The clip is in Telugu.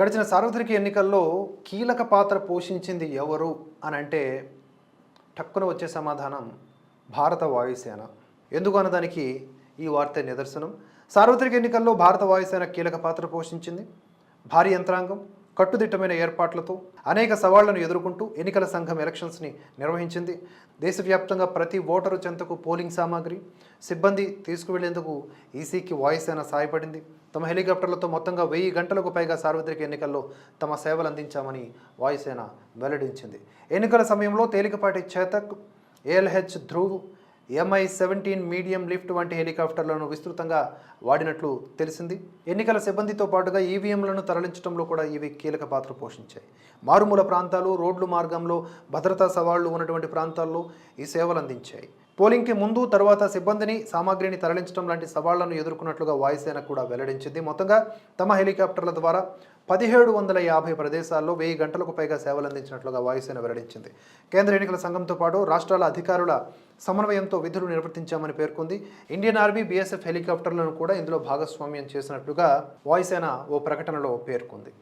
గడిచిన సార్వత్రిక ఎన్నికల్లో కీలక పాత్ర పోషించింది ఎవరు అని అంటే టక్కున వచ్చే సమాధానం భారత వాయుసేన. ఎందుకు అన్నదానికి ఈ వార్త నిదర్శనం? సార్వత్రిక ఎన్నికల్లో భారత వాయుసేన కీలక పాత్ర పోషించింది. భారీ యంత్రాంగం కట్టుదిట్టమైన ఏర్పాట్లతో అనేక సవాళ్ళను ఎదుర్కొంటూ ఎన్నికల సంఘం ఎలక్షన్స్ని నిర్వహించింది. దేశవ్యాప్తంగా ప్రతి ఓటరు చెంతకు పోలింగ్ సామాగ్రి సిబ్బంది తీసుకువెళ్ళేందుకు ఈసీకి వాయుసేన సాయపడింది. తమ హెలికాప్టర్లతో మొత్తంగా వెయ్యి గంటలకు పైగా సార్వత్రిక ఎన్నికల్లో తమ సేవలు అందించామని వాయుసేన వెల్లడించింది. ఎన్నికల సమయంలో తేలికపాటి Chetak ALH Dhruv MI seventeen medium lift వంటి హెలికాప్టర్లను విస్తృతంగా వాడినట్లు తెలిసింది. ఎన్నికల సిబ్బందితో పాటుగా ఈవీఎంలను తరలించడంలో కూడా ఇవి కీలక పాత్ర పోషించాయి. మారుమూల ప్రాంతాలు రోడ్లు మార్గంలో భద్రతా సవాళ్ళు ఉన్నటువంటి ప్రాంతాల్లో ఈ సేవలు అందించాయి పోలింగ్కి ముందు తర్వాత సిబ్బందిని సామాగ్రిని తరలించడం లాంటి సవాళ్ళను ఎదుర్కొన్నట్లుగా వాయుసేన కూడా వెల్లడించింది. మొత్తంగా తమ హెలికాప్టర్ల ద్వారా పదిహేడు వందల యాభై ప్రదేశాల్లో వెయ్యి గంటలకు పైగా సేవలు అందించినట్లుగా వాయుసేన వెల్లడించింది. కేంద్ర ఎన్నికల సంఘంతో పాటు రాష్ట్రాల అధికారుల సమన్వయంతో విధులు నిర్వర్తించామని పేర్కొంది. ఇండియన్ ఆర్మీ బీఎస్ఎఫ్ హెలికాప్టర్లను కూడా ఇందులో భాగస్వామ్యం చేసినట్లుగా వాయుసేన ఓ ప్రకటనలో పేర్కొంది.